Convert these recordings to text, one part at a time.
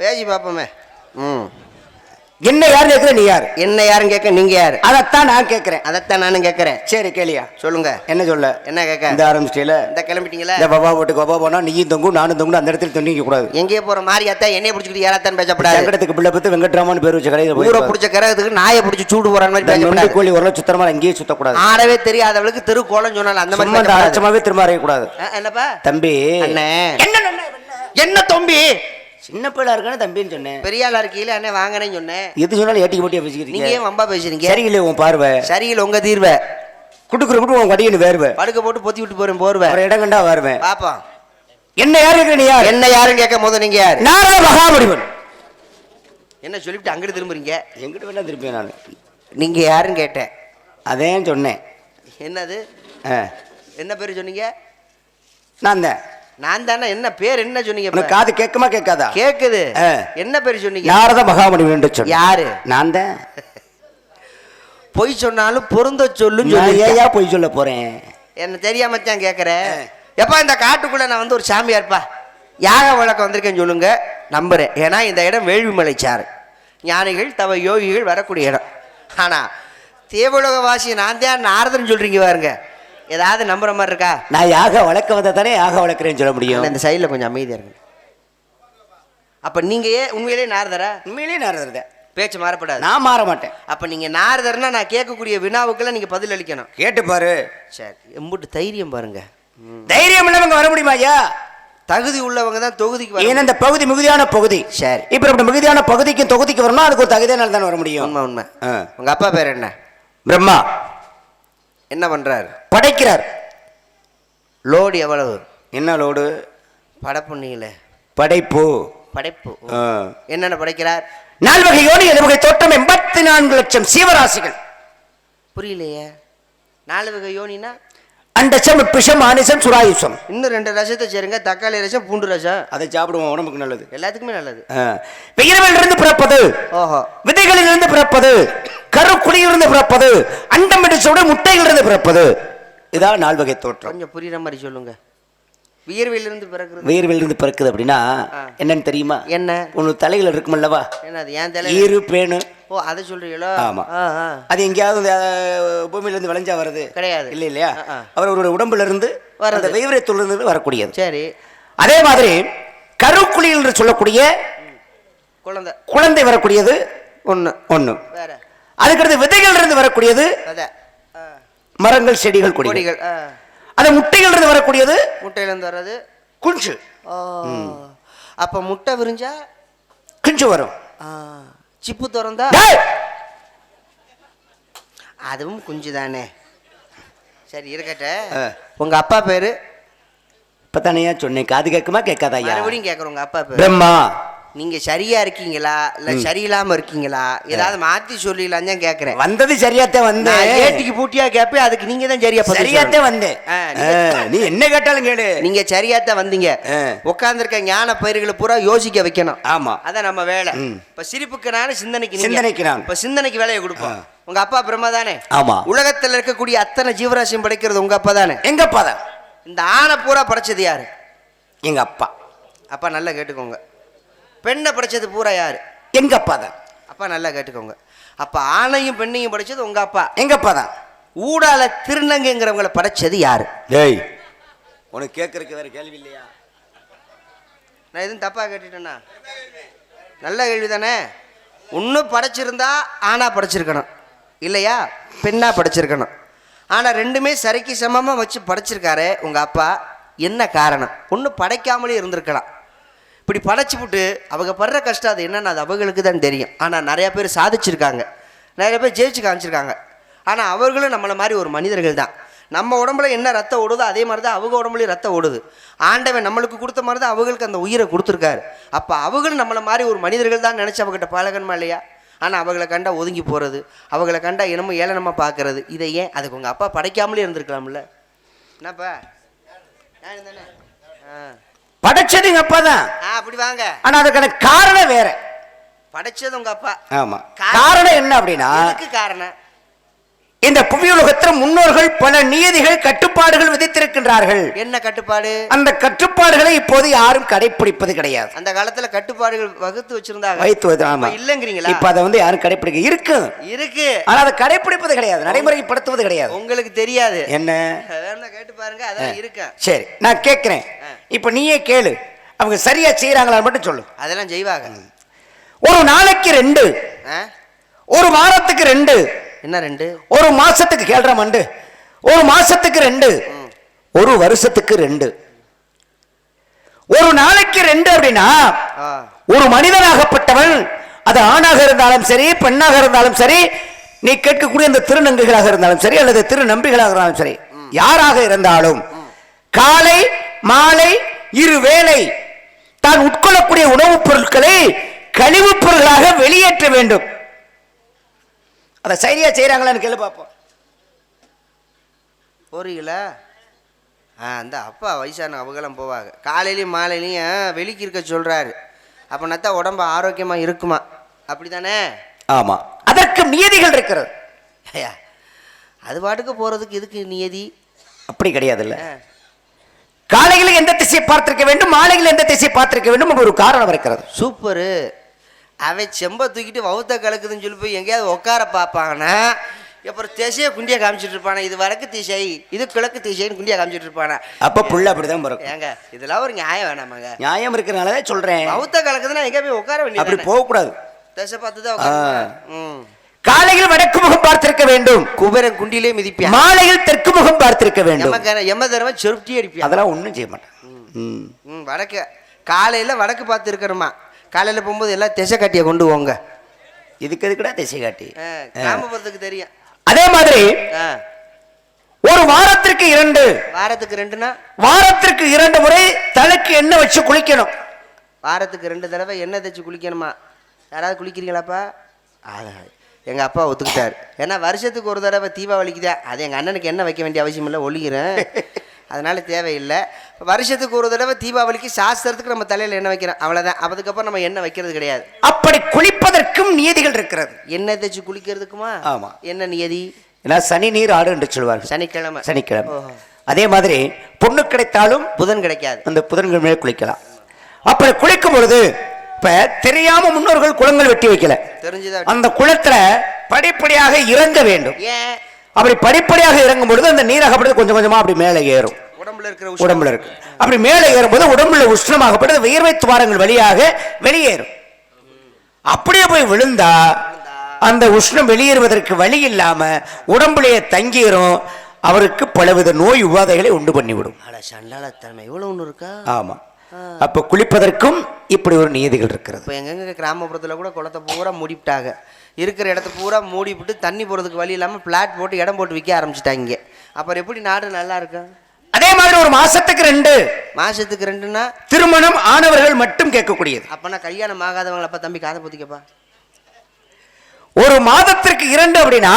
பேசி பார்ப்போமே. ம். என்ன யாரு கேட்கிற? நீ யாரு? என்ன யாரும் கேட்க நீங்க யாரு? அதைத்தான் நான் கேட்கிறேன். அதைத்தான் நானும் கேட்கறேன். சரி கேளியா. சொல்லுங்க. என்ன சொல்ல? என்ன கேட்க? இந்த ஆரம்பிச்சிட்டீல? இந்த கிளம்பிட்டீங்களா? இந்த பாபா போட்டு பாபா போனா நீயும் தொங்கும் நானும் தொங்கும் அந்த இடத்துல தொங்கிக்க கூடாது. எங்கேயே போற மாரியாத்தா என்னைய பிடிச்சிக்கிட்டு ஏறாத்தான் பேசப்படாது. சங்கடத்துக்கு பிள்ளை பத்து வெங்கட்ராமன் பேர் வச்ச கடையில் ஊரை பிடிச்ச கரகத்துக்கு நாயை பிடிச்சி சூடு போறான் மாதிரி பேசப்படாது. கோழி உரல சுத்தரமா அங்கேயே சுத்தக்கூடாது. ஆடவே தெரியாதவளுக்கு தெரு கோலம் சொன்னால அந்த மாதிரி. அரைச்சமாவே திரும்ப அறையக்கூடாது என்னப்பா? தம்பி. என்ன? என்ன தம்பி? சின்ன பிள்ளை இருக்கானே தம்பின்னு சொன்னேன். பெரிய ஆளா இருக்கீங்களா அண்ணே வாங்கினேன்னு சொன்னேன். எது சொன்னாலும் ஏட்டிக்கு போட்டியா நீங்க பேசிக்கிறீங்க ஏன் வம்பா பேசுறீங்க? சரியில்லை உன் பார்வை. சரியில்லை உங்க தீர்வை. குடுக்குற குடு உன் கடியன்னு வேறுவேன் படுக்க போட்டு பொத்தி விட்டு போறேன் போர்வை. ஒரு இடம் கண்டா வருவேன் பாப்போம். என்ன யாரு நீ யாரு? என்ன யாரும் கேட்க போது நீங்க யாரு? நாரத மகாமுடிவன் என்ன சொல்லிவிட்டு அங்கிட்டு திரும்புறீங்க? எங்கிட்ட வேணா திருப்பி நான். நீங்க யாருன்னு கேட்டேன். அதேன் சொன்னேன். என்னது? என்ன பேர் சொன்னீங்க? நான் தான். நான் தானே என்ன பேர் என்ன சொன்னீங்க காது கேட்குமா கேட்காதா? கேக்குது. ஆ. என்ன பேர் சொன்னீங்க? மகாமுடிவன் என்று சொன்னேன் யாரு? நான் தான் பொய் சொன்னாலும் பொருந்த சொல்லும் சொல்லி ஏயா போய் சொல்ல போறேன்? என்ன தெரியாம தான் கேட்குறேன் எப்பா இந்த காட்டுக்குள்ள நான் வந்து ஒரு சாமியார்ப்பா யாக வழக்கம் வந்திருக்கேன்னு சொல்லுங்க. நம்புறேன். ஏன்னா இந்த இடம் வேள்விமலை சாறு. ஞானிகள் தவ யோகிகள் வரக்கூடிய இடம். ஆனா தேவலோகவாசி நான் தான் நாரதன் சொல்றீங்க பாருங்க. ஏதாவது நம்புற மாதிரி இருக்கா? நான் யாக வளர்க்க வந்தா தானே யாக வளர்க்குறேன்னு சொல்ல முடியும். இந்த சைடில் கொஞ்சம் அமைதியா இருங்க. அப்ப நீங்க ஏன் உண்மையிலே நாரதரா? உண்மையிலேயே நாரதர் தான். பேச்சு மாறப்படாது. நான் மாற மாட்டேன். அப்ப நீங்க நாரதர்னா நான் கேட்கக்கூடிய வினாவுக்கெல்லாம் நீங்க பதில் அளிக்கணும். கேட்டு பாரு. சரி எம்புட்டு தைரியம் பாருங்க. தைரியம் இல்லாமங்க வர முடியுமா ஐயா? தகுதி உள்ளவங்க தான் தொகுதிக்கு ஏன்னா இந்த பகுதி மிகுதியான பகுதி? சரி. இப்ப இப்படி மிகுதியான பகுதிக்கும் தொகுதிக்கு வரணும் அதுக்கு ஒரு தகுதியானால தானே வர முடியும். உண்மை உண்மை. ஆ. உங்க அப்பா பேர் என்ன? பிரம்மா. என்ன பண்றாரு? படைக்கிறார். லோடு எவ்வளவு? என்ன லோடு? படப்புண்ணீங்களே படைப்பு. படைப்பு. என்னென்ன படைக்கிறார்? நால்வகை யோனி வகை தோட்டம் எண்பத்தி நான்கு லட்சம் சீவராசிகள். புரியலையே. நாலு வகை யோனினா அண்டசம் பிஷம் ஆனிசம் சுராயுசம் இன்னும் ரெண்டு ரசத்தை சேருங்க தக்காளி ரசம் பூண்டு ரசம். அதை சாப்பிடுவோம் உடம்புக்கு நல்லது. எல்லாத்துக்குமே நல்லது. பெயர்விலிருந்து பிறப்பது. ஓஹோ. விதைகளிலிருந்து பிறப்பது. கருக்குடியிலிருந்து பிறப்பது. அண்டம் இடிச்சோட முட்டைகளிலிருந்து பிறப்பது. இதான் நால்வகை தோற்றம். கொஞ்சம் புரியுற மாதிரி சொல்லுங்க. வியர்வையிலிருந்து பிறக்கிறது. வேர்விலிருந்து பிறக்குது அப்படின்னா. என்னன்னு தெரியுமா? என்ன? ஒன்று தலைகள் இருக்குமல்லவா என்னது ஏன் தலை ஈரு பேணு ஓ அதை சொல்றீங்களோ? ஆமா. அது எங்கேயாவது பூமியில இருந்து விளைஞ்சா வருது. கிடையாது. இல்ல இல்லையா. அவரோட உடம்புல இருந்து வர்றது. அந்த வெய்வரத்திலிருந்து வரக்கூடியது. சரி. அதே மாதிரி கருக்குழியில் என்று சொல்லக்கூடிய குழந்தை. குழந்தை வரக்கூடியது ஒன்று ஒண்ணு. வேற. அதுக்கடுத்து விதைகள் இருந்து வரக்கூடியது அத. மரங்கள் செடிகள் கொடிகள் முட்டைகள் இருந்து வரக்கூடியது? முட்டையிலேருந்து வர்றது. குஞ்சு. அப்ப முட்டை விரிஞ்சா? குஞ்சு வரும். சிப்பு திறந்தா! அதுவும் குஞ்சு தானே சரி இருக்கட்ட. உங்க அப்பா பேரு? இப்பதானேயா சொன்னேன். காது கேட்குமா? கேட்காதா மறுபடியும் கேக்குறேன் உங்க அப்பா பேரு. பிரம்மா. நீங்க சரியா இருக்கீங்களா? இல்ல சரியில்லாம இருக்கீங்களா? ஏதாவது மாத்தி சொல்லிடலாம் தான் கேக்குறேன். வந்தது சரியாத்தான் வந்தேன் ஏட்டிக்கு பூட்டியா கேப்பேன் அதுக்கு நீங்க தான் சரியா சரியாத்தான். வந்தேன் நீ என்ன கேட்டாலும் கேளு. நீங்க சரியாத்தான் வந்தீங்க. உட்கார்ந்திருக்க ஞான பயிர்களை பூரா யோசிக்க வைக்கணும். ஆமா. அதான் நம்ம வேலை. இப்ப சிரிப்புக்கு நானு சிந்தனைக்கு. சிந்தனைக்கு நான். இப்ப சிந்தனைக்கு வேலையை கொடுப்போம். உங்க அப்பா பிரம்மா தானே? ஆமா. உலகத்துல இருக்கக்கூடிய அத்தனை ஜீவராசியும் படைக்கிறது உங்க அப்பா தானே? எங்க அப்பா தான். இந்த ஆணை பூரா படைச்சது யாரு? எங்க அப்பா. அப்பா நல்லா கேட்டுக்கோங்க. பெண்ணை படைச்சது பூரா யாரு? எங்க அப்பா தான். அப்பா நல்லா கேட்டுக்கோங்க. அப்ப ஆணையும் பெண்ணையும் படைச்சது உங்க அப்பா. எங்க அப்பா தான். ஊடால திருநங்கைங்கிறவங்கள படைச்சது யாரு? டேய் உனக்கு கேட்கறதுக்கு வேற கேள்வி இல்லையா? நான் எதுவும் தப்பா கேட்டுட்டேன்னா நல்ல கேள்வி தானே? ஒன்று படைச்சிருந்தா ஆணா படைச்சிருக்கணும். இல்லையா? பெண்ணா படைச்சிருக்கணும். ஆனால் ரெண்டுமே சரிக்கு சமமாக வச்சு படைச்சிருக்காரு உங்கள் அப்பா. என்ன காரணம்? ஒன்று படைக்காமலே இருந்திருக்கலாம். இப்படி படைச்சி விட்டு அவங்க படுற கஷ்டம் அது என்னென்னு அது அவங்களுக்கு தான் தெரியும். ஆனால் நிறையா பேர் சாதிச்சிருக்காங்க. நிறைய பேர் ஜெயிச்சு காமிச்சிருக்காங்க. ஆனால் அவர்களும் நம்மளை மாதிரி ஒரு மனிதர்கள் தான் நம்ம உடம்புல என்ன ரத்தம் ஓடுதோ அதே மாதிரி தான் அவங்க உடம்புலையும் ரத்தம் ஓடுது. ஆண்டவன் நம்மளுக்கு கொடுத்த மாதிரி தான் அவங்களுக்கு அந்த உயிரை கொடுத்துருக்காரு. அப்போ அவங்களும் நம்மளை மாதிரி ஒரு மனிதர்கள் தான் நினச்சி அவங்ககிட்ட பழகணுமா இல்லையா? ஆனால் அவங்கள கண்டா ஒதுங்கி போகிறது அவங்கள கண்டா என்னமோ ஏளனமாக பார்க்கறது இதை ஏன் அதுக்கு உங்கள் அப்பா படைக்காமலே இருந்திருக்கலாம்ல? என்னப்பா? நான் தானே ஆ. படைச்சது எங்க அப்பா தான். ஆ அப்படி வாங்க. ஆனா அதுக்கான காரணம் வேற. படைச்சது உங்க அப்பா. ஆமா. காரணம். என்ன அப்படின்னா காரணம்? இந்த புவியுலகத்தில் முன்னோர்கள் பல நியதிகள் கட்டுப்பாடுகள் விதித்திருக்கின்றார்கள். என்ன கட்டுப்பாடு? அந்த கட்டுப்பாடுகளை இப்போது யாரும் கடைபிடிப்பது கிடையாது. அந்த காலத்துல கட்டுப்பாடுகள் வகுத்து வச்சிருந்தாங்க. வைத்து ஆமா. இல்லைங்கிறீங்களா? இப்ப அதை வந்து யாரும் கடைபிடிக்க இருக்கு. இருக்கு. ஆனா அதை கடைபிடிப்பது கிடையாது நடைமுறைப்படுத்துவது கிடையாது. உங்களுக்கு தெரியாது. என்ன? கேட்டு பாருங்க அதான் இருக்கேன். சரி நான் கேட்கிறேன். இப்ப நீயே கேளு. அவங்க சரியா செய்யறாங்களான்னு மட்டும் சொல்லு. அதெல்லாம் செய்வாங்க. ஒரு நாளைக்கு ரெண்டு? ஒரு வாரத்துக்கு ரெண்டு. என்ன ரெண்டு? ஒரு மாசத்துக்கு கேள்ற மண்டு. ஒரு மாசத்துக்கு ரெண்டு. ஒரு வருஷத்துக்கு ரெண்டு. ஒரு நாளைக்கு ரெண்டு அப்படின்னா. ஒரு மனிதனாகப்பட்டவன் அது ஆணாக இருந்தாலும் சரி பெண்ணாக இருந்தாலும் சரி நீ கேட்கக்கூடிய அந்த திருநங்கைகளாக இருந்தாலும் சரி அல்லது திருநம்பிகளாக இருந்தாலும் சரி யாராக இருந்தாலும் காலை மாலை இரு வேளை தான் உட்கொள்ளக்கூடிய உணவுப் பொருட்களை கழிவுப் பொருட்களாக வெளியேற்ற வேண்டும். அதை சரியா செய்யறாங்களான்னு கேளு பார்ப்போம் போறீங்களா ஆ அந்த அப்பா வயசான அவங்களாம் போவாங்க. காலையிலையும் மாலையிலையும் வெளிக்கு இருக்க சொல்றாரு. அப்போ நத்தா உடம்பு ஆரோக்கியமா இருக்குமா? அப்படிதானே ஆமா. அதற்கு நியதிகள் இருக்கிறது. ஐயா அது பாட்டுக்கு போறதுக்கு இதுக்கு நியதி? அப்படி கிடையாதுல்ல. காலையில் எந்த திசையை பார்த்திருக்க வேண்டும்? மாலையில் எந்த திசையை பார்த்திருக்க வேண்டும்? அப்படி ஒரு காரணம் இருக்கிறது. சூப்பரு. அவன் செம்ப தூக்கிட்டு வவுத்த கலக்குதுன்னு சொல்லி போய் எங்கேயாவது உட்கார பார்ப்பானா? அப்புறம் திசையை குண்டியா காமிச்சிட்டு இருப்பானா? இது வடக்கு திசை இது கிழக்கு திசைன்னு குண்டியா காமிச்சிட்டு இருப்பானா? அப்ப புள்ள அப்படிதான் பிறக்கும் ஏங்க இதெல்லாம் ஒரு நியாயம் வேணாமாங்க. நியாயம் இருக்கிறனாலதான் சொல்றேன். வவுத்த கலக்குதுன்னா எங்க போய் உட்கார அப்படி வேண்டியது போக கூடாது திசை பார்த்து தான் காலையில் வடக்கு முகம் பார்த்திருக்க வேண்டும். குபேரன் குண்டிலே மிதிப்பியான் மாலையில் தெற்கு முகம் பார்த்திருக்க வேண்டும். எம எம தடவை செருப்டி அடிப்பியான் அதெல்லாம் ஒண்ணும் செய்ய மாட்டேன். வடக்கு. காலையில் வடக்கு பார்த்து இருக்கணுமா காலையில் போகும்போது எல்லாம் திசை கட்டியை கொண்டு போங்க. இதுக்கு எதுக்குடா திசை காட்டி? கிராமப்புறத்துக்கு தெரியும். அதே மாதிரி ஆ. ஒரு வாரத்திற்கு இரண்டு. வாரத்துக்கு ரெண்டுனா? வாரத்திற்கு இரண்டு முறை தலைக்கு எண்ணெய் வச்சு குளிக்கணும். வாரத்துக்கு ரெண்டு தடவை எண்ணெய் தேய்ச்சி குளிக்கணுமா? யாராவது குளிக்கிறீங்களாப்பா? அதான் எங்கள் அப்பா ஒத்துக்கிட்டாரு. ஏன்னா வருஷத்துக்கு ஒரு தடவை தீபாவளிக்கு தான் அது எங்கள் அண்ணனுக்கு எண்ணெய் வைக்க வேண்டிய அவசியம் இல்லை ஒழிகிறேன். அதனால தேவையில்லை. வருஷத்துக்கு ஒரு தடவை தீபாவளிக்கு சாஸ்திரத்துக்கு நம்ம தலையில் எண்ணெய் வைக்கிறோம். அவ்வளோதான் அதுக்கப்புறம் நம்ம எண்ணெய் வைக்கிறது கிடையாது. அப்படி குளிப்பதற்கும் நியதிகள் இருக்கிறது. எண்ணெய் தேய்ச்சி குளிக்கிறதுக்குமா? ஆமா. என்ன நியதி? ஏன்னா சனி நீர் ஆடு என்று சொல்வார்கள். சனிக்கிழமை. சனிக்கிழமை. அதே மாதிரி பொண்ணு கிடைத்தாலும் புதன் கிடைக்காது. அந்த புதன்கிழமையில குளிக்கலாம். அப்படி குளிக்கும் பொழுது இப்ப தெரியாம முன்னோர்கள் குளங்கள் வெட்டி வைக்கல. தெரிஞ்சுதான் அந்த குளத்துல படிப்படியாக இறங்க வேண்டும். அப்படி படிப்படியாக இறங்கும் பொழுது அந்த நீராகப்பட்டது கொஞ்சம் கொஞ்சமா அப்படி மேலே ஏறும். உடம்புல இருக்கிற உடம்புல இருக்கு. அப்படி மேலே ஏறும்போது உடம்புல உஷ்ணமாகப்பட்டது வியர்வை துவாரங்கள் வழியாக வெளியேறும். அப்படியே போய் விழுந்தா அந்த உஷ்ணம் வெளியேறுவதற்கு வழி இல்லாம உடம்புலயே தங்கிரும். அவருக்கு பலவித நோய் உபாதைகளை உண்டு பண்ணிவிடும். ஆமா. அப்ப குளிப்பதற்கும் இப்படி ஒரு நியதிகள் இருக்கிறது. இப்போ எங்கெங்க கிராமப்புறத்தில் கூட குளத்தை பூரா மூடிவிட்டாங்க. இருக்கிற இடத்த பூரா மூடிவிட்டு தண்ணி போகிறதுக்கு வழி இல்லாமல் பிளாட் போட்டு இடம் போட்டு விற்க ஆரம்பிச்சிட்டாங்க அப்புறம் எப்படி நாடு நல்லா இருக்கும் அதே மாதிரி ஒரு மாசத்துக்கு ரெண்டு. மாசத்துக்கு ரெண்டுன்னா திருமணம் ஆனவர்கள் மட்டும் கேட்கக்கூடியது. அப்போனா கல்யாணம் ஆகாதவங்கள அப்பா தம்பி காதை பொத்திக்கப்பா. ஒரு மாதத்திற்கு இரண்டு அப்படின்னா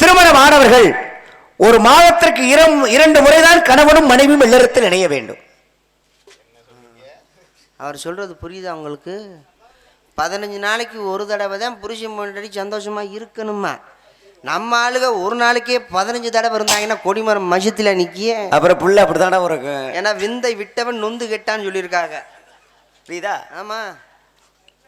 திருமணம் ஆனவர்கள் ஒரு மாதத்திற்கு இரம் இரண்டு முறைதான் கணவனும் மனைவியும் இல்லறத்தில் இணைய வேண்டும். அவர் சொல்கிறது புரியுதா உங்களுக்கு? பதினஞ்சு நாளைக்கு ஒரு தடவை தான் புருஷன் பொண்டாட்டி சந்தோஷமாக இருக்கணுமா? நம்ம ஆளுக ஒரு நாளைக்கே பதினஞ்சு தடவை இருந்தாங்கன்னா கொடிமரம் மசத்தில் நிற்கிய அப்புறம் புள்ள அப்படித்தானே ஒரு ஏன்னா விந்தை விட்டவன் நொந்து கெட்டான்னு சொல்லியிருக்காங்க. புரியுதா? ஆமாம்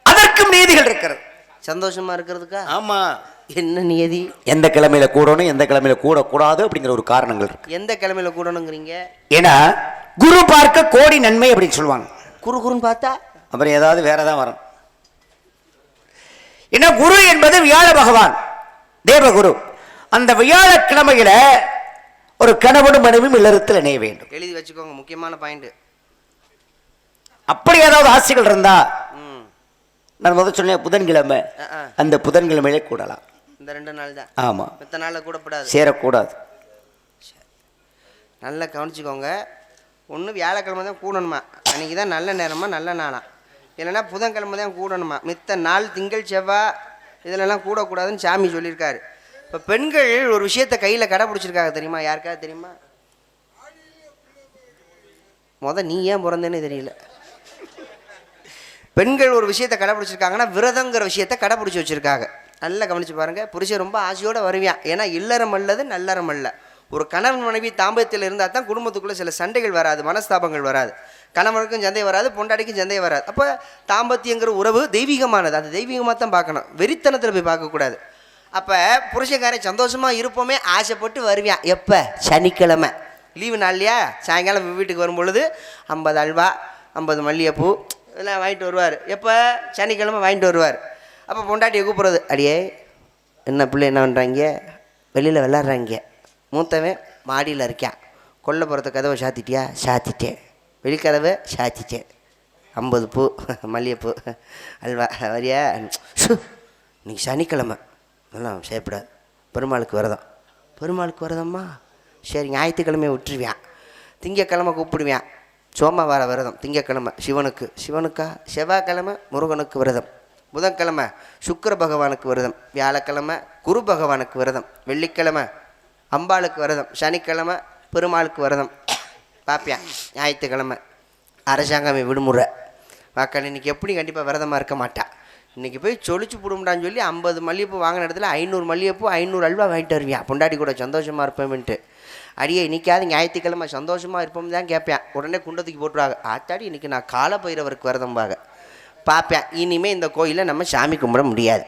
அதற்கும் நீதிகள் இருக்கிறது. சந்தோஷமா இருக்கிறதுக்கா? ஆமா. என்ன நியதி? எந்த கிழமையில கூடணும் எந்த கிழமையில கூட கூடாது அப்படிங்கிற ஒரு காரணங்கள் இருக்கு. எந்த கிழமையில கூடணுங்கிறீங்க? ஏன்னா குரு பார்க்க கோடி நன்மை அப்படின்னு சொல்லுவாங்க. குறு குறுன்னு பார்த்தா? அப்புறம் ஏதாவது வேற ஏதாவது வரும். ஏன்னா குரு என்பது வியாழ பகவான். தேவகுரு அந்த வியாழக்கிழமையில ஒரு கணவனும் மனைவியும் இல்லறத்தில் இணைய வேண்டும். எழுதி வச்சுக்கோங்க முக்கியமான பாயிண்ட் அப்படி ஏதாவது ஆசைகள் இருந்தா நான் முதல் சொன்னேன் புதன்கிழமை. அந்த புதன்கிழமையிலே கூடலாம். இந்த ரெண்டு நாள் தான். ஆமா. மித்த நாளில் கூடப்படாது. சேரக்கூடாது. நல்லா கவனிச்சுக்கோங்க. ஒன்று வியாழக்கிழமை தான் கூடணுமா? அன்றைக்கி தான் நல்ல நேரமா நல்ல நாளா. இல்லைன்னா புதன்கிழமை தான் கூடணுமா? மித்த நாள் திங்கள் செவ்வாய் இதிலெல்லாம் கூடக்கூடாதுன்னு சாமி சொல்லியிருக்காரு. இப்போ பெண்கள் ஒரு விஷயத்தை கையில் கடைப்பிடிச்சிருக்காங்க தெரியுமா? யாருக்காவது தெரியுமா? முத நீ ஏன் பிறந்தேன்னு தெரியல. பெண்கள் ஒரு விஷயத்தை கடைப்பிடிச்சிருக்காங்கன்னா விரதங்கிற விஷயத்தை கடைப்பிடிச்சி வச்சுருக்காங்க. நல்லா கவனித்து பாருங்கள் புருஷன் ரொம்ப ஆசையோடு வருவியான் ஏன்னா இல்லறம் அல்லது நல்லறம் அல்ல. ஒரு கணவன் மனைவி தாம்பத்தியில் இருந்தால் தான் குடும்பத்துக்குள்ளே சில சண்டைகள் வராது மனஸ்தாபங்கள் வராது. கணவனுக்கும் சந்தை வராது பொண்டாட்டிக்கும் சந்தை வராது. அப்போ தாம்பத்தியங்கிற உறவு தெய்வீகமானது. அது தெய்வீகமாக தான் பார்க்கணும். வெறித்தனத்தில் போய் பார்க்கக்கூடாது. அப்போ புருஷக்காரன் சந்தோஷமாக இருப்போமே ஆசைப்பட்டு வருவியான் எப்போ? சனிக்கிழமை. லீவு நாள்லையா? சாயங்காலம் வீட்டுக்கு வரும்பொழுது ஐம்பது அல்வா ஐம்பது மல்லிகைப்பூ இதெல்லாம் வாங்கிட்டு வருவார். எப்போ? சனிக்கிழமை வாங்கிட்டு வருவார். அப்போ பொண்டாட்டியை கூப்பிட்றது அடியே என்ன பிள்ளை என்ன பண்ணுறாங்க வெளியில் விளாட்றாங்க மூத்தவன் மாடியில் இருக்கான் கொல்லைப்புறத்து கதவை சாத்திட்டியா? சாத்திட்டேன். வெளிக்கதவை சாத்திட்டேன். ஐம்பது பூ மல்லிகைப்பூ அல்வா வரியா? சு இன்னைக்கு சனிக்கிழமை. நல்லா செய்யப்படாது. பெருமாளுக்கு விரதம். பெருமாளுக்கு விரதம்மா? சரி ஞாயிற்றுக்கிழமையை விட்டுருவியான் திங்கக்கிழமை கூப்பிடுவேன். சோமவார விரதம் திங்கக்கிழமை. சிவனுக்கு. சிவனுக்கா? செவ்வாய்க்கிழமை முருகனுக்கு விரதம். புதன்கிழமை சுக்கர பகவானுக்கு விரதம். வியாழக்கிழமை குரு பகவானுக்கு விரதம். வெள்ளிக்கிழமை அம்பாளுக்கு விரதம் சனிக்கிழமை பெருமாளுக்கு விரதம். பார்ப்பேன் ஞாயிற்றுக்கிழமை அரசாங்கமே விடுமுறை. வாக்காளர் இன்னைக்கு எப்படி கண்டிப்பாக விரதமாக இருக்க மாட்டா? இன்றைக்கி போய் சொலிச்சு போடும்டான்னு சொல்லி ஐம்பது மல்லிகைப்பூ வாங்கின இடத்துல ஐநூறு மல்லிகைப்பூ ஐநூறு அல்வா வாங்கிட்டு வருவியா? பொண்டாடி கூட சந்தோஷமாக இருப்பேன்ட்டு அடியே இன்றைக்காவது ஞாயிற்றுக்கிழமை சந்தோஷமாக இருப்போம் தான் கேட்பேன் உடனே குண்டத்துக்கு போட்டுருவாங்க. ஆத்தாடி இன்றைக்கி நான் கால விரதம்பாக. பார்ப்பேன் இனிமேல் இந்த கோயிலில் நம்ம சாமி கும்பிட முடியாது.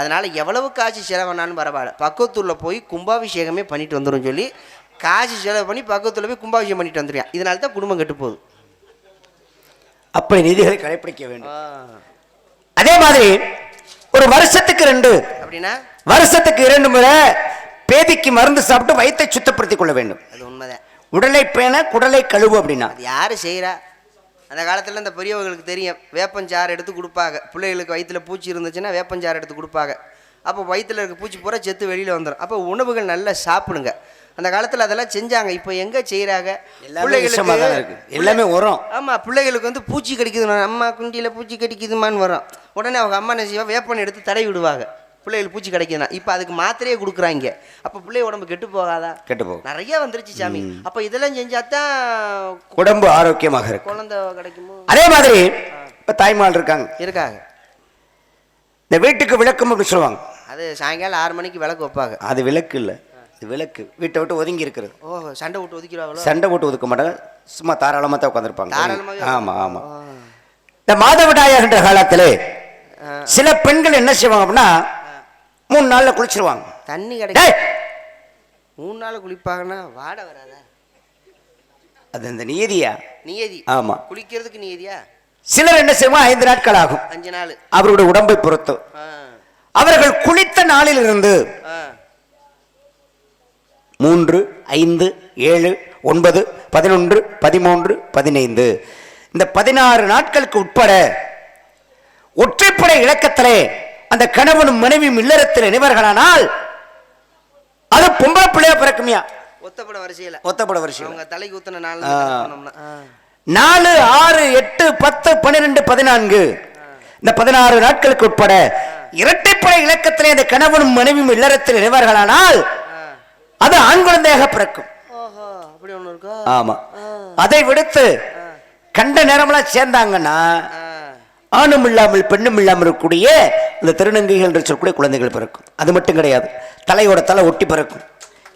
அதனால் எவ்வளவு காசு செலவானாலும் பரவாயில்ல. பக்கத்தூரில் போய் கும்பாபிஷேகமே பண்ணிட்டு வந்துடும் சொல்லி காசு செலவு பண்ணி பக்கத்தில் போய் கும்பாபிஷேகம் பண்ணிட்டு வந்துடுவேன் இதனால தான் குடும்பம் கெட்டு போகுது. அப்படி நீதிகளை கடைபிடிக்க வேண்டும். அதே மாதிரி ஒரு வருஷத்துக்கு ரெண்டு அப்படின்னா? வருஷத்துக்கு இரண்டு முறை பேதிக்கு மருந்து சாப்பிட்டு வயித்தை சுத்தப்படுத்திக் கொள்ள வேண்டும். அது உண்மைதான். உடலை பேண குடலை கழுவு அப்படின்னா. யார் செய்கிறா அந்த காலத்தில் இந்த பெரியவங்களுக்கு தெரியும். வேப்பஞ்சாறு எடுத்து கொடுப்பாங்க. பிள்ளைகளுக்கு வயிற்றுல பூச்சி இருந்துச்சுன்னா வேப்பஞ்சாறு எடுத்து கொடுப்பாங்க. அப்போ வயிற்றுல இருக்க பூச்சி பூரா செத்து வெளியில் வந்துடும் அப்போ உணவுகள் நல்லா சாப்பிடுங்க. அந்த காலத்தில் அதெல்லாம் செஞ்சாங்க. இப்போ எங்கே செய்கிறாங்க இருக்கு. எல்லாமே உரம். ஆமாம் பிள்ளைகளுக்கு வந்து பூச்சி கடிக்குது அம்மா குண்டியில் பூச்சி கடிக்குதுமான்னு வரும். உடனே அவங்க அம்மா என்ன செய்வா வேப்பனை எடுத்து தடவி விடுவாங்க. பிள்ளைகளுக்கு பூச்சி கிடைக்குதுன்னா இப்போ அதுக்கு மாத்திரையே கொடுக்குறாங்க. அப்போ பிள்ளை உடம்பு கெட்டு போகாதா? கெட்டு போகும். நிறைய வந்துருச்சு சாமி. அப்போ இதெல்லாம் செஞ்சாதான் உடம்பு ஆரோக்கியமாக இருக்கும் குழந்தை கிடைக்குமோ? அதே மாதிரி இப்ப தாய்மாள் இருக்காங்க. இருக்காங்க. இந்த வீட்டுக்கு விளக்கம் அப்படி சொல்லுவாங்க. அது சாயங்காலம் ஆறு மணிக்கு விளக்கு வைப்பாங்க. அது விளக்கு இல்ல. விளக்கு. வீட்டை விட்டு ஒதுங்கி இருக்கிறது. ஓ சண்டை விட்டு ஒதுக்கிடுவாங்களோ? சண்டை போட்டு ஒதுக்க மாட்டாங்க. சும்மா தாராளமா தான் உட்காந்துருப்பாங்க தாராளமாவே ஆமா ஆமா. இந்த மாதவிடாயாகின்ற காலத்திலே சில பெண்கள் என்ன செய்வாங்க அப்படின்னா மூணு நாள்ல குளிச்சிருவாங்க. தண்ணி டேய்! மூணு நாள் குளிப்பாங்கன்னா வாடை வராதா? அது இந்த நீதியா நியதி. ஆமா. குளிக்கிறதுக்கு நியதியா? சிலர் என்ன செய்வாங்க? ஐந்து நாட்கள் ஆகும். அஞ்சு நாள். அவருடைய உடம்பை பொறுத்து. அவர்கள் குளித்த நாளிலிருந்து மூன்று ஐந்து ஏழு ஒன்பது பதினொன்று பதிமூன்று பதினைந்து. இந்த பதினாறு நாட்களுக்கு உட்பட ஒற்றைப்படை இலக்கத்திலே அந்த கணவனும் மனைவியும் இல்லறத்தில் இணைவர்களானால் அது பொம்பளை பிள்ளையா பிறக்குமியா? ஒத்தப்பட வரிசையில். ஒத்தப்பட வருஷம் அவங்க தலைக்கு ஊத்துன நாள். நாலு ஆறு எட்டு பத்து பன்னிரெண்டு பதினான்கு. இந்த பதினாறு நாட்களுக்கு உட்பட இரட்டைப்படை இலக்கத்திலே அந்த கணவனும் மனைவியும் இல்லறத்தில் இணைவர்களானால். அது ஆண் குழந்தையாக பிறக்கும். ஆமா. அதை விடுத்து கண்ட நேரமெல்லாம் சேர்ந்தாங்கன்னா ஆணும் இல்லாமல் பெண்ணும் இல்லாமல் இருக்கக்கூடிய இந்த திருநங்கைகள் என்று சொல்லக்கூடிய குழந்தைகள் பிறக்கும். அது மட்டும் கிடையாது. தலையோட தலை ஒட்டி பிறக்கும்.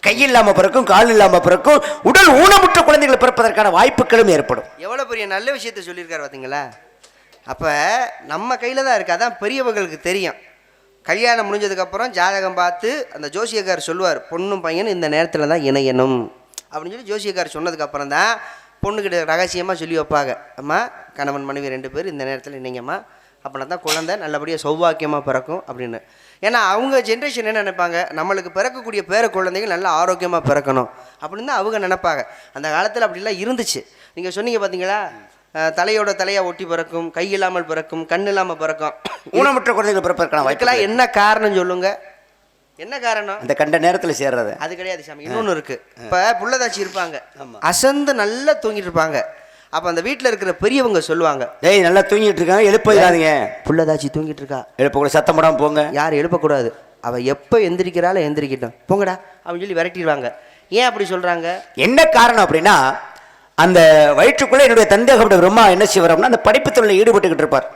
கை இல்லாமல் பிறக்கும் கால் இல்லாமல் பிறக்கும் உடல் ஊனமுற்ற குழந்தைகள் பிறப்பதற்கான வாய்ப்புகளும் ஏற்படும். எவ்வளோ பெரிய நல்ல விஷயத்த சொல்லியிருக்காரு பார்த்தீங்களா அப்போ நம்ம கையில் தான் இருக்குது அதான் பெரியவங்களுக்கு தெரியும். கல்யாணம் முடிஞ்சதுக்கப்புறம் ஜாதகம் பார்த்து அந்த ஜோசியக்கார் சொல்லுவார் பொண்ணும் பையனும் இந்த நேரத்தில் தான் இணையணும். அப்படின்னு சொல்லி ஜோசியக்கார் சொன்னதுக்கப்புறம் தான் பொண்ணுக்கிட்ட ரகசியமாக சொல்லி வைப்பாங்க. அம்மா கணவன் மனைவி ரெண்டு பேர் இந்த நேரத்தில் இணைங்கம்மா. அப்படின்னா தான் குழந்தை நல்லபடியாக சௌபாக்கியமாக பிறக்கும் அப்படின்னு. ஏன்னா அவங்க ஜென்ரேஷன் என்ன நினைப்பாங்க? நம்மளுக்கு பிறக்கக்கூடிய பேர குழந்தைகள் நல்லா ஆரோக்கியமாக பிறக்கணும் அப்படின்னு தான் அவங்க நினைப்பாங்க. அந்த காலத்தில் அப்படிலாம் இருந்துச்சு. நீங்கள் சொன்னீங்க பார்த்தீங்களா தலையோட தலையாக ஒட்டி பிறக்கும் கை இல்லாமல் பிறக்கும் கண் இல்லாமல் பிறக்கும். ஊனமுற்ற குழந்தைகள் இதுக்கெல்லாம் வாய்ப்பு என்ன காரணம் சொல்லுங்க? என்ன காரணம்? அந்த கண்ட நேரத்தில் சேர்றது. அது கிடையாது சாமி. இன்னொன்று இருக்கு. இப்போ புள்ளதாச்சி இருப்பாங்க. அசந்து நல்லா தூங்கிட்டு இருப்பாங்க. அப்போ அந்த வீட்டில் இருக்கிற பெரியவங்க சொல்லுவாங்க டேய் நல்லா தூங்கிட்டு இருக்காங்க எழுப்பாதீங்க புள்ளதாச்சி தூங்கிட்டு இருக்கா? எழுப்ப கூட சத்தம் போடாம போங்க. யாரும் எழுப்பக்கூடாது? அவள் எப்போ எந்திரிக்கிறாளோ எந்திரிக்கட்டும். போங்கடா அப்படின்னு சொல்லி விரட்டிடுவாங்க. ஏன் அப்படி சொல்கிறாங்க என்ன காரணம் அப்படின்னா அந்த வயிற்றுக்குள்ள என்னுடைய தந்தையகப்பட்ட பிரம்மா என்ன செய்வார் அப்படின்னா அந்த படிப்பு தொழிலில் ஈடுபட்டுக்கிட்டு இருப்பார்.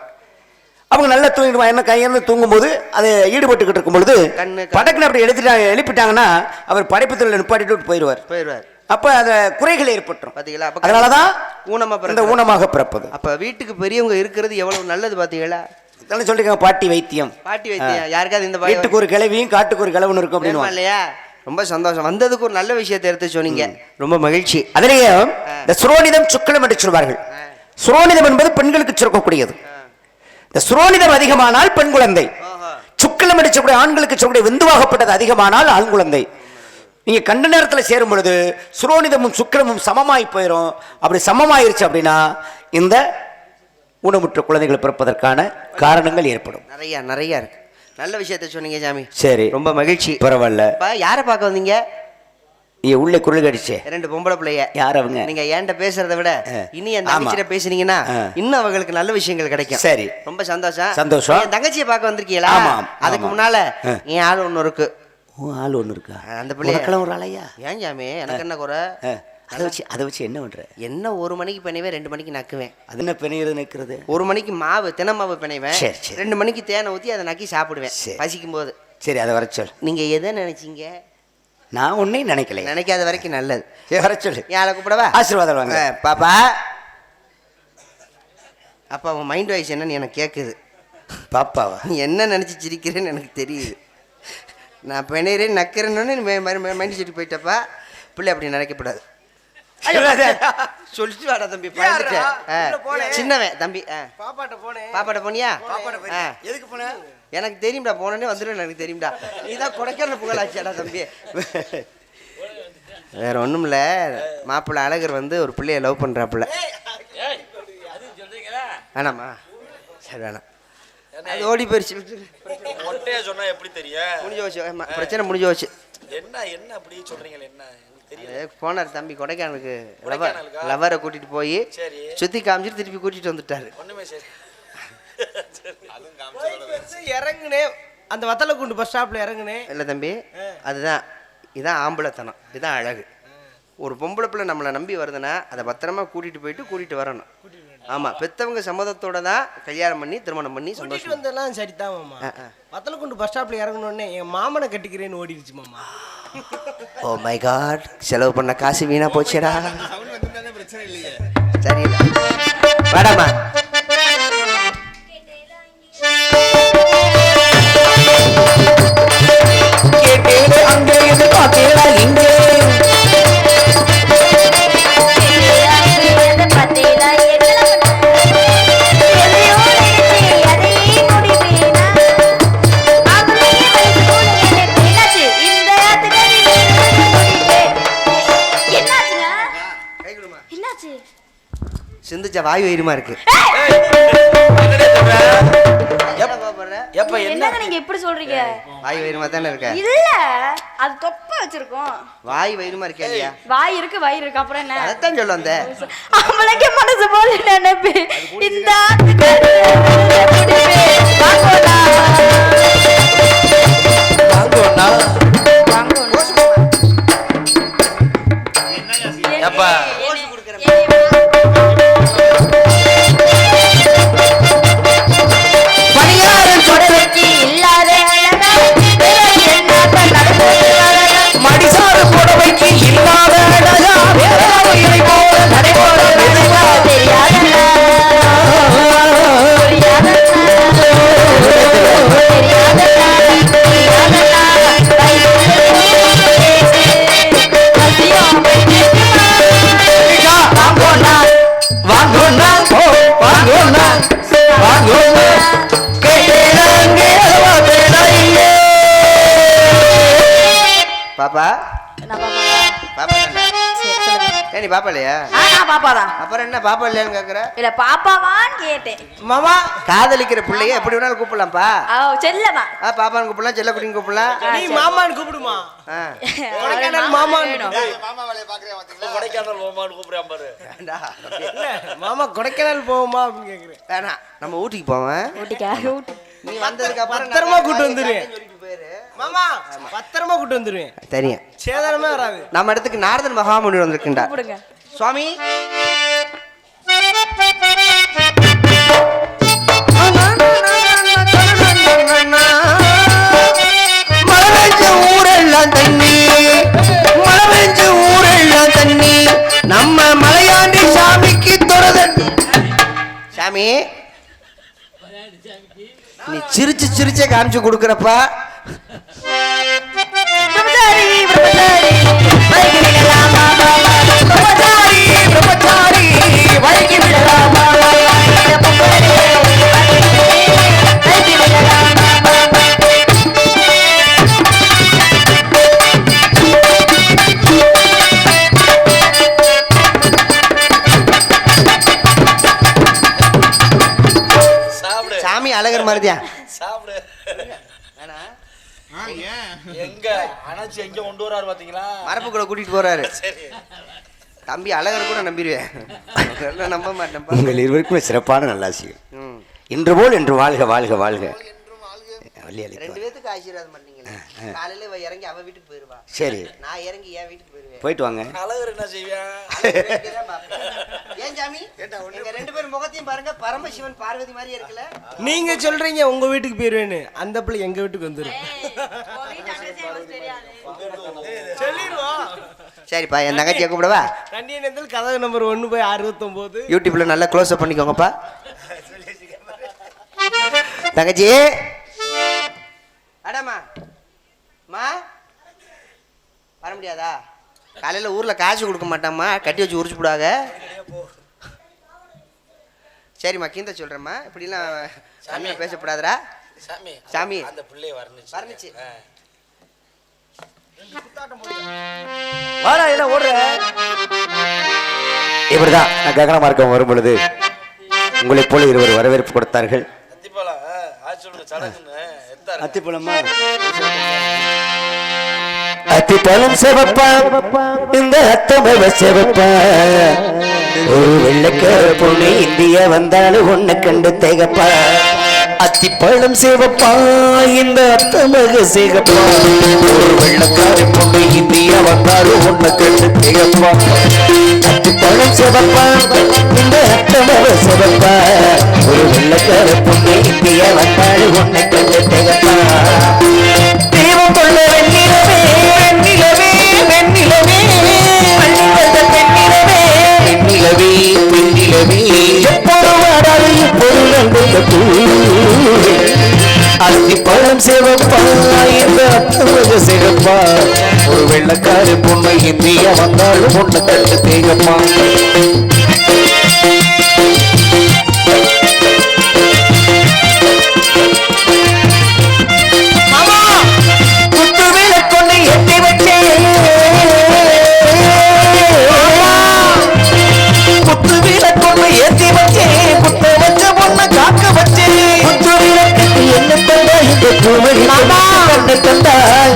அவங்க நல்லா தூங்கிடுவாங்க என்ன கையிருந்து தூங்கும்போது அது ஈடுபட்டுக்கிட்டு இருக்கும் பொழுது. படக்குன்னு அப்படி எழுதிட்டாங்க எழுப்பிட்டாங்கன்னா அவர் படைப்பு தொழில் நிப்பாட்டிட்டு போயிடுவார். போயிடுவார். அப்ப அந்த குறைகள் ஏற்பட்டுரும். பாத்தீங்களா? அப்ப அதனாலதான் ஊனமா இந்த ஊனமாக பிறப்பது. அப்ப வீட்டுக்கு பெரியவங்க இருக்கிறது எவ்வளவு நல்லது பாத்தீங்களா? இதெல்லாம் சொல்லிருக்காங்க பாட்டி வைத்தியம். பாட்டி வைத்தியம். யாருக்காவது இந்த வீட்டுக்கு ஒரு கிளவியும் காட்டுக்கு ஒரு கிழவன் இருக்கும் அப்படின்னு இல்லையா? ரொம்ப சந்தோஷம். வந்ததுக்கு ஒரு நல்ல விஷயத்தை எடுத்து சொன்னீங்க. ரொம்ப மகிழ்ச்சி. அதிலேயும் இந்த சுரோனிதம் சுக்கிலம் என்று சொல்வார்கள். சுரோனிதம் என்பது பெண்களுக்கு சுரக்கக்கூடியது இந்த சுரோனிதம் அதிகமானால் பெண் குழந்தை. ஆஹா. சுக்கிலம் அடிச்சக்கூடிய ஆண்களுக்கு சொல்லக்கூடிய வெந்துவாகப்பட்டது அதிகமானால் ஆண் குழந்தை. நீங்க கண்ட நேரத்தில் சேரும் பொழுது சுரோனிதமும் சுக்கிலமும் சமமாய் போயிடும் அப்படி சமமாயிருச்சு அப்படின்னா இந்த ஊனமுற்ற குழந்தைகள் பிறப்பதற்கான காரணங்கள் ஏற்படும். நிறைய நிறைய இருக்கு. நல்ல விஷயத்த சொன்னீங்க சாமி. சரி. ரொம்ப மகிழ்ச்சி. பரவாயில்ல. யாரை பார்க்க வந்தீங்க? நீ உள்ளே குரல் கடிச்சே ரெண்டு பொம்பளை பிள்ளைய. யார் அவங்க? நீங்க ஏன்ட்ட பேசுறதை விட. இனி ஆமா. தங்கச்சிட்ட பேசுனீங்கன்னா. இன்னும் அவங்களுக்கு நல்ல விஷயங்கள் கிடைக்கும். சரி. ரொம்ப சந்தோஷம். சந்தோஷம். தங்கச்சியை பார்க்க வந்திருக்கீங்களா? அதுக்கு. முன்னால. என் ஆள் ஒண்ணு இருக்கு. ஆள் ஒன்று இருக்கா? அந்த உனக்கெல்லாம் ஒரு ஆளையா? ஏன் சாமி? எனக்கு என்ன குறை? அதை வச்சு அதை வச்சு என்ன பண்ற? என்ன ஒரு மணிக்கு பிணைவே ரெண்டு மணிக்கு நக்குவேன். அது என்ன பிணையிறது நிற்கிறது? ஒரு மணிக்கு மாவு தின மாவு பிணைவேன். ரெண்டு மணிக்கு தேனை ஊற்றி அதை நக்கி சாப்பிடுவேன். பசிக்கும் போது சரி அதை வர சொல் நீங்க எதை நினைச்சீங்க? நான் ஒன்னையும் நினைக்கல நினைக்காத வரைக்கும் நல்லது. சரி, வர சொல்லு. ஆளை கூப்பிடவா? ஆசீர்வாதம் வாங்க. பாப்பா. அப்பா அவன் மைண்ட் வாய்ஸ் என்னன்னு எனக்கு கேட்குது பாப்பாவா? நீ என்ன நினச்சி சிரிக்கிறேன்னு எனக்கு தெரியுது. நான் பிணையிறேன் நக்கிறேன்னு மைண்ட் செட்டு போயிட்டப்பா. பிள்ளை அப்படி நினைக்கக்கூடாது. சொல்லிட்டு வாடா தம்பி பழந்துட்டேன் சின்னவன் தம்பி பாப்பாட்ட போனேன் பாப்பாட்ட போனியா? எதுக்கு போனேன் எனக்கு தெரியும்டா போனோடனே வந்துடும் எனக்கு தெரியும்டா. நீ தான் கொடைக்கானல் புகழாச்சியாடா தம்பி. வேற ஒன்றும் இல்லை மாப்பிள்ளை அழகர் வந்து ஒரு பிள்ளைய லவ் பண்ணுறாப்புல வேணாமா சரி வேணாம். அது ஓடி போயிடுச்சு மொட்டையா சொன்னா எப்படி தெரியும் முடிஞ்சு போச்சு. ஆமா, பிரச்சனை முடிஞ்சு போச்சு. என்ன என்ன அப்படி சொல்றீங்க என்ன? எனக்கு அது போனார் தம்பி கொடைக்கானலுக்கு லவர் கொடைக்கானலுக்கா? லவரை கூட்டிட்டு போய் சரி. சுற்றி காமிச்சிட்டு திருப்பி கூட்டிட்டு வந்துட்டாரு. ஒண்ணுமே சரி. இறங்குனேன் அந்த வத்தலக்குண்டு பஸ் ஸ்டாப்ல இறங்குனேன் இல்லை தம்பி அதுதான் இதான் ஆம்பளைத்தனம் இதுதான் அழகு. ஒரு பொம்பளை பிள்ளை நம்மளை நம்பி வருதுன்னா அதை பத்திரமா கூட்டிட்டு போயிட்டு கூட்டிட்டு வரணும். ஆமாம் பெத்தவங்க சம்மதத்தோட தான் கல்யாணம் பண்ணி திருமணம் பண்ணி கூட்டிட்டு சந்தோஷம். வந்தெல்லாம் சரிதான் மாமா. வத்தலக்குண்டு பஸ் ஸ்டாப்ல இறங்குனோடனே என் மாமனை கட்டிக்கிறேன்னு ஓடிடுச்சு மாமா. ஓ மை காட் செலவு பண்ண காசு வீணா போச்சேடா. சரி வேடாமா கேட்டேன் அங்கே இது பார்த்தேடா இங்கே. என்னாச்சு சிந்திச்ச வாயு வயிறுமா இருக்கு? எப்ப என்ன? என்னங்க நீங்க இப்படி சொல்றீங்க? வாயு வயிறுமா தானே இருக்க? இல்ல அது தொப்ப வச்சிருக்கோம். வாய் வயிறுமா இருக்கே இல்லையா? வாய் இருக்கு வயிறு இருக்கு அப்புறம் என்ன? அதைத்தான் சொல்ல வந்தேன் அவளுக்கு மனசு போல நினைப்பு? இந்த எப்ப ஏன் நீ பாப்பா இல்லையா பாப்பாதான் அப்புறம் என்ன பாப்பா இல்லையான்னு கேக்குற? இல்ல பாப்பாவான்னு கேட்டேன். மாமா காதலிக்கிற பிள்ளைய எப்படி வேணாலும் கூப்பிடலாம்ப்பா. செல்லமா ஆ பாப்பான்னு கூப்பிடலாம் செல்லக்குட்டின்னு கூப்பிடலாம். நீ மாமான்னு கூப்பிடுமா? கொடைக்கானல் மாமான்னு கொடைக்கானல் ஓமான்னு கூப்பிடுறான் பாரு. வேண்டா. இல்ல மாமா கொடைக்கானல் போவோமா அப்படின்னு கேக்குறேன். வேணாம் நம்ம ஊட்டிக்கு போவேன் ஊட்டிக்கா ஊட்டி. நீ வந்ததுக்கு அப்புறம் பத்திரமா கூட்டு வாய் பேரு. மாமா பத்திரமா கூட்டு வந்துருவேன். தெரியும். சேதாரமே வராது. நம்ம இடத்துக்கு நாரதன் மகாமுனி வந்திருக்கின்றார் சுவாமி. தண்ணி மழை பெஞ்ச ஊரெல்லாம் தண்ணி நம்ம மலையாண்டி சாமிக்கு துறதண்ணி சாமி. நீ சிரிச்சு சிரிச்சே காமிச்சு கொடுக்குறப்ப. சாமி அழகர் மாதிரிதான் சாப்பிடு எங்க எங்க கொண்டு வராரு பாத்தீங்களா? மரப்புக்குள்ள கூட்டிட்டு போறாரு. சரி. தம்பி அழகர் கூட நம்பிடுவேன். நம்ப மாட்டேன்ப்பா உங்கள் இருவருக்குமே சிறப்பான நல்லாசிகள். இன்று போல் என்று வாழ்க வாழ்க வாழ்க. ரெண்டு. பேத்துக்கு ஆசீர்வாதம் பண்ணீங்களே காலையில இவ இறங்கி அவ வீட்டுக்கு போயிருவா. சரி. நான் இறங்கி என் வீட்டுக்கு போயிருவேன். போயிட்டு வாங்க. அழகர் என்ன செய்வேன். ஏன் சாமி? ரெண்டு பேரும் முகத்தையும் பாருங்க. பரமசிவன் பார்வதி மாதிரியே இருக்குல்ல? நீங்க சொல்றீங்க உங்க வீட்டுக்கு போயிருவேன்னு. அந்த பிள்ளை எங்க வீட்டுக்கு வந்துரும். சொல்லிடுவோம் சரிப்பா என் தங்கச்சியை கூப்பிடவா? தண்ணி நேரத்தில் கதவு நம்பர் ஒன்று போய் அறுபத்தொம்போது. யூடியூப்ல நல்லா க்ளோஸ் அப் பண்ணிக்கோங்கப்பா. தங்கச்சி. அடாமா மா. வர முடியாதா? காலையில் ஊரில் காசு கொடுக்க மாட்டாம்மா. கட்டி வச்சு உரிச்சு போடாக சரிம்மா கீந்த சொல்கிறேம்மா இப்படிலாம் சாமியை பேசப்படாதடா. சாமி சாமி. அந்த பிள்ளைய வரணுச்சு. வரணுச்சு. ஆ. வாடா என்ன ஓடுற. இப்படிதான் நான் ககன மார்க்கம் வரும் பொழுது உங்களைப் போல இருவர் வரவேற்பு கொடுத்தார்கள். அத்திப்பழம் சிவப்பா இந்த அத்தமவ சிவப்பா. ஒரு வெள்ளக்கார பொண்ணு இந்திய வந்தாலும் ஒண்ணு கண்டு திகப்பா. அத்திப்பழம் சேவப்பா இந்த அத்தமக சேகப்பா. ஒரு வெள்ளக்கார பொண்ணு இந்திய வந்தாரு ஒண்ணு கண்டு திகப்பா அத்திப்பழம் சேவப்பா இந்த அத்தமக சேவப்பா. ஒரு வெள்ளக்கார பொண்ணு இந்திய வந்தாரு ஒண்ணு கண்டு திகப்பா மனம் பழம் சிவப்பா இந்த ஒரு வெள்ளக்கார பொண்ணு இந்திய வந்தாலும் பொண்ணு கட்டு தேகப்பா தந்தாய்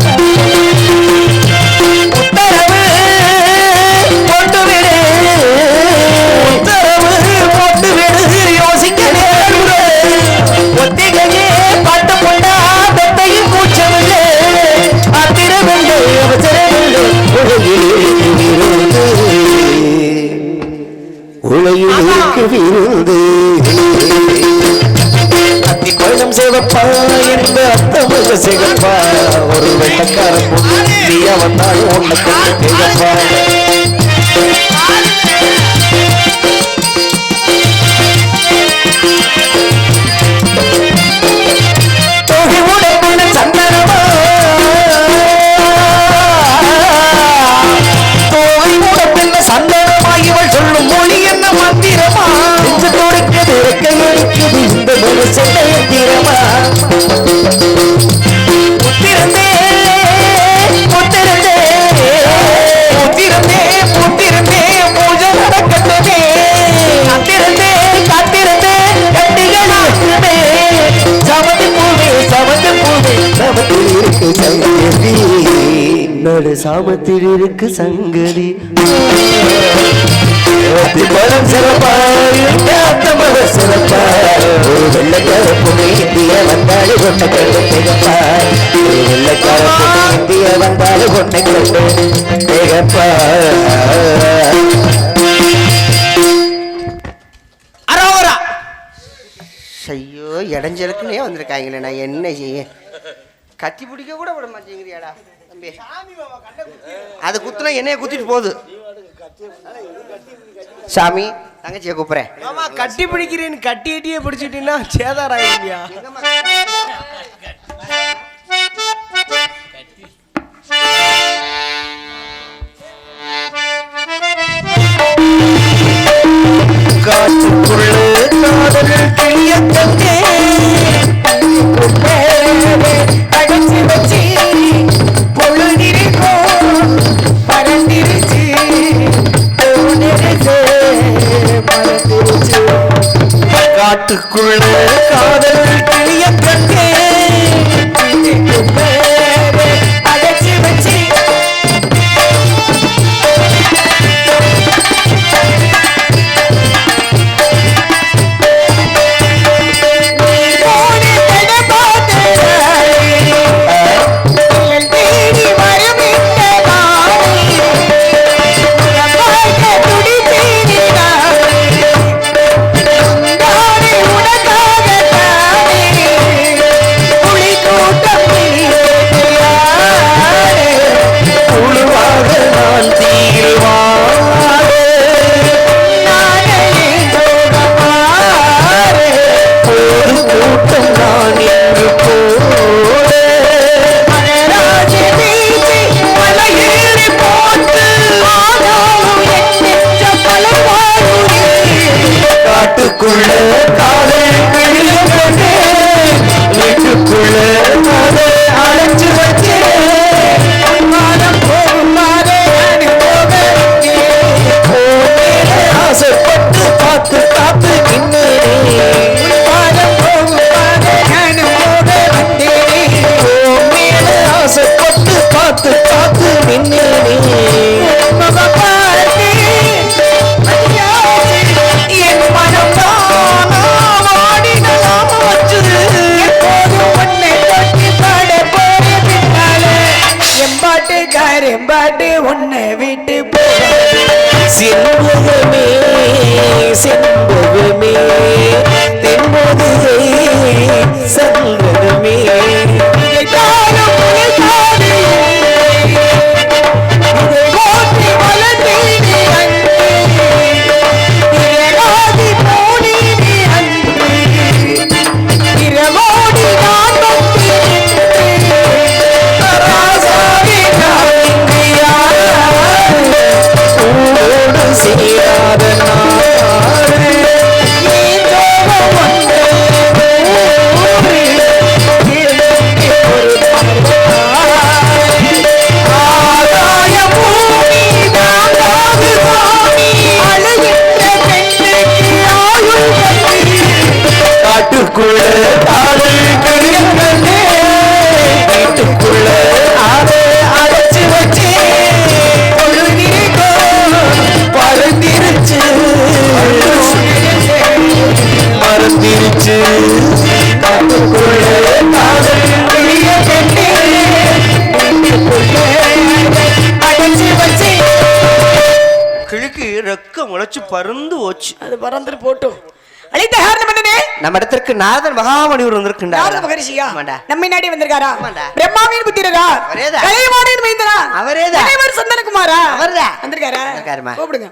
உத்தரவு போட்டு விடு. உத்தரவு போட்டு விடு. யோசிக்க ஒத்திகையே பாட்டு கொண்டா பெத்தையும் கூச்சமில்லை ஆத்திரமில்லை அவசரமில்லை உலகிற்கு விருந்து. அத்தி பழம் சிவப்பா என்ற கொண்டு சிகப்பா. ஒரு வெட்டக்கார பொண்ணு நீயா வந்தாலும் உன்னை கொண்டு திகப்பா நடு சாமத்தில் இருக்கு சங்கதி பலம் சிறப்பாக சிறப்பாக ஒரு வெள்ளக்கார பொண்ணு இந்திய வந்தாலும் ஒன்றை கண்டு திகப்பா ஒரு வெள்ளக்கார பொண்ணு இந்திய வந்தாலும் ஒன்றை கண்டு திகப்பா ஐயோ இடைஞ்சலுக்குன்னே வந்திருக்காங்களே நான் என்ன செய்ய? கத்தி பிடிக்க கூட விட மாட்டேங்கிறியாடா. தம்பி அது குத்துனா என்னைய குத்திட்டு போகுது. சாமி தங்கச்சியை கூப்பிடுறேன். ஆமா கட்டி பிடிக்கிறேன்னு கட்டி அட்டியே பிடிச்சிட்டீங்கன்னா சேதாரம் ஆயிருந்தியா kulle அதற்கு நாரதன் மகாமணிவர் வந்திருக்கின்றார்? நாரத மகரிஷியா? நம்மை நாடி வந்திருக்காரா? பிரம்மாவின் புத்திரரா? அவரேதான் அவரேதான் சந்தனகுமாரா? அவர்தான் வந்திருக்காரா? கூப்பிடுங்க.